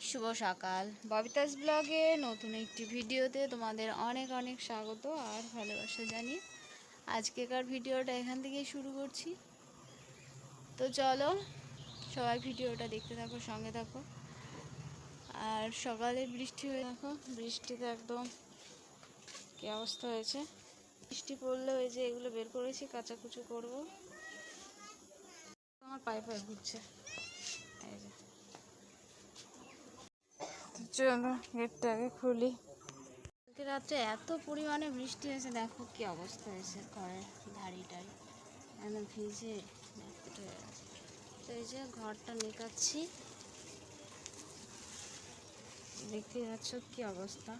শুভ সকাল। ববিতাস ব্লগে নতুন একটি ভিডিওতে তোমাদের অনেক অনেক স্বাগত আর ভালোবাসা জানিয়ে আজকেকার ভিডিওটা এখান থেকেই শুরু করছি। তো চলো সবাই ভিডিওটা দেখতে থাকো, সঙ্গে থাকো। আর সকালে বৃষ্টি হয়ে দেখো, বৃষ্টিতে একদম কী অবস্থা হয়েছে? বৃষ্টি পড়লে ওই যে এগুলো বের করেছি, কাচাকুচু করব। আমার পায়ে পায়ে ঘুরছে এই যে চলো গেটটা আগে খুলি রাত্রে এত পরিমাণে বৃষ্টি হয়েছে, দেখো কি অবস্থা হয়েছে ঘরের টারি একদম ভিজে তো এই যে ঘরটা নিকাচ্ছি দেখতে যাচ্ছ কি অবস্থা।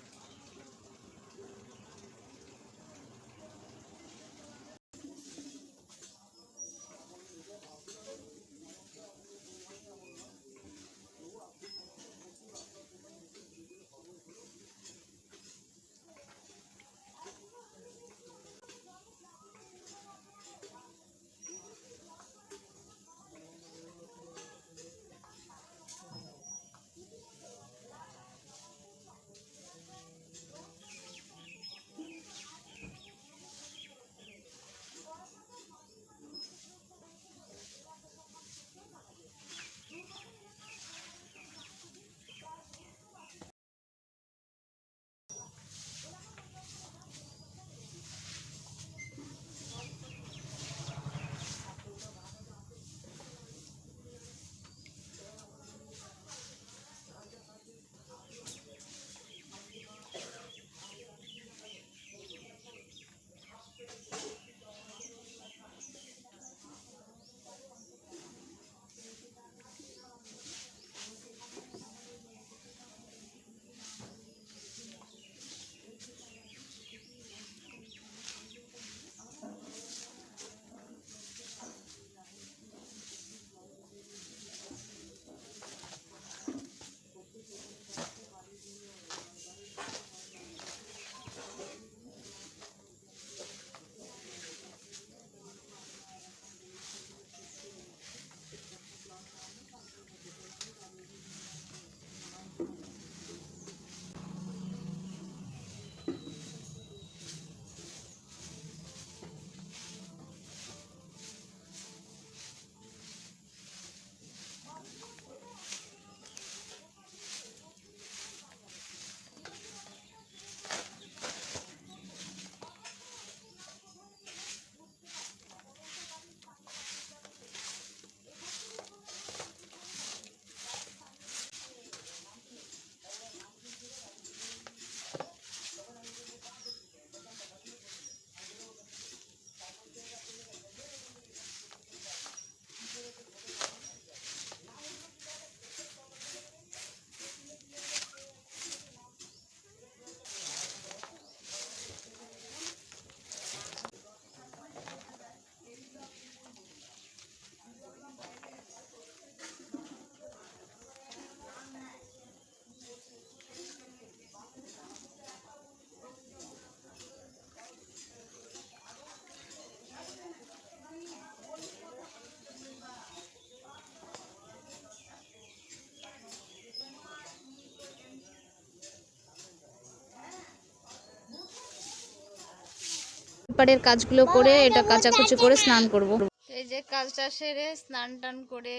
এপারের কাজগুলো করে এটা কাচাকুচি করে স্নান করব। এই যে কাজটা সেরে স্নান টান করে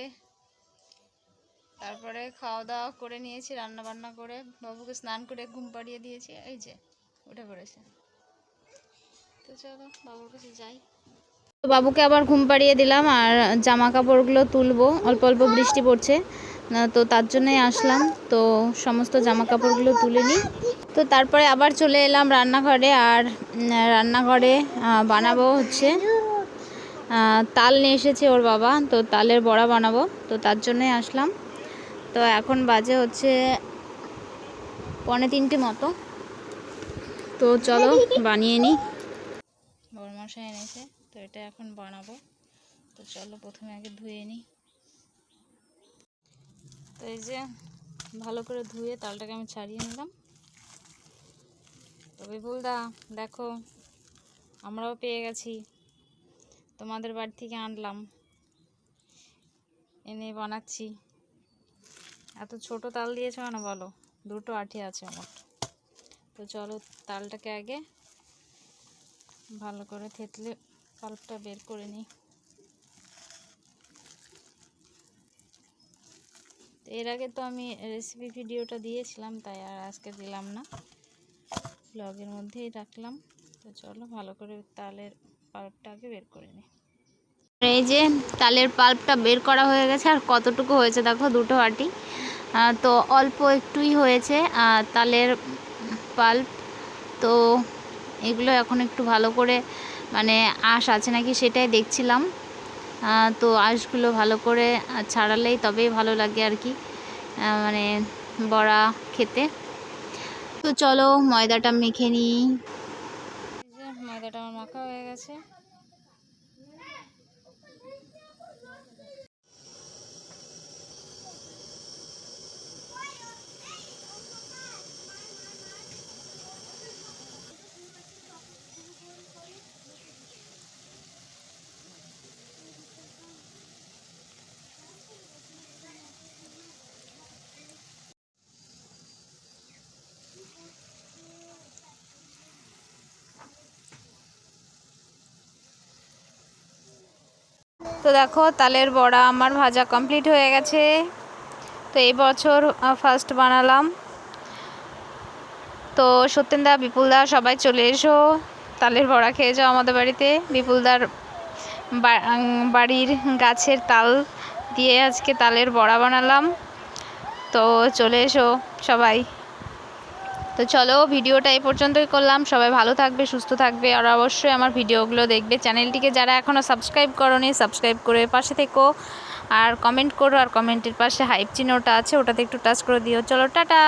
তারপরে খাওয়া দাওয়া করে নিয়েছি রান্না বান্না করে বাবুকে স্নান করে ঘুম পাড়িয়ে দিয়েছি এই যে উঠে পড়েছে। তো চলো বাবুর কাছে যাই। তো বাবুকে আবার ঘুম পাড়িয়ে দিলাম আর জামা কাপড়গুলো তুলবো অল্প অল্প বৃষ্টি পড়ছে। তো তার জন্যই আসলাম। তো সমস্ত জামা কাপড়গুলো তুলে নিই। তো তারপরে আবার চলে এলাম রান্নাঘরে আর রান্নাঘরে বানাবো হচ্ছে। তাল নিয়ে এসেছে ওর বাবা, তো তালের বড়া বানাবো। তো তার জন্যই আসলাম। তো এখন বাজে হচ্ছে পৌনে তিনটে মতো। তো চলো, বানিয়ে নিই। বড় মশাই এনেছে, তো এটা এখন বানাবো। তো চলো, প্রথমে আগে ধুয়ে নিই। এই যে ভালো করে ধুয়ে তালটাকে আমি ছাড়িয়ে নিলাম। তো বিপুলদা দেখো, আমরাও পেয়ে গেছি। তোমাদের বাড়ি থেকে আনলাম। এনে বানাচ্ছি। এত ছোট তাল দিয়েছ কেন বলো? দুটো আঠি আছে মোট তো চলো তালটাকে আগে ভালো করে থেতলে পাল্পটা বের করে নিই। তো এর আগে তো আমি রেসিপি ভিডিওটা দিয়েছিলাম, তাই আর আজকে দিলাম না। ব্লগের মধ্যেই রাখলাম। তো চলো ভালো করে তালের পাল্পটা আগে বের করে নিই। এই যে তালের পাল্পটা বের করা হয়ে গেছে, আর কতটুকু হয়েছে দেখো, দুটো আটি। তো অল্প একটুই হয়েছে তালের পাল্প। তো এগুলো এখন একটু ভালো করে মানে আঁশ আছে নাকি সেটাই দেখছিলাম। তো আঁশগুলো ভালো করে ছাড়ালেই তবেই ভালো লাগে আর কি মানে বড়া খেতে। তো চলো ময়দাটা মেখে নিই। ময়দাটা আমার মাখা হয়ে গেছে। তো দেখো, তালের বড়া আমার ভাজা কমপ্লিট হয়ে গেছে। তো এই বছর ফার্স্ট বানালাম। তো সত্যেনদা, বিপুলদা, সবাই চলে এসো। তালের বড়া খেয়ে যাও আমাদের বাড়িতে। বিপুলদার বাড়ির গাছের তাল দিয়ে আজকে তালের বড়া বানালাম। তো চলে এসো সবাই। তো চলো, ভিডিওটা এই পর্যন্তই করলাম। সবাই ভালো থাকবে, সুস্থ থাকবে, আর অবশ্যই আমার ভিডিওগুলো দেখবে। চ্যানেলটিকে যারা এখনও সাবস্ক্রাইব করনি, সাবস্ক্রাইব করে পাশে থেকো। আর কমেন্ট করো, আর কমেন্টের পাশে হাইপ চিহ্নটা আছে, ওটাতে একটু টাচ করে দিও। চলো, টাটা!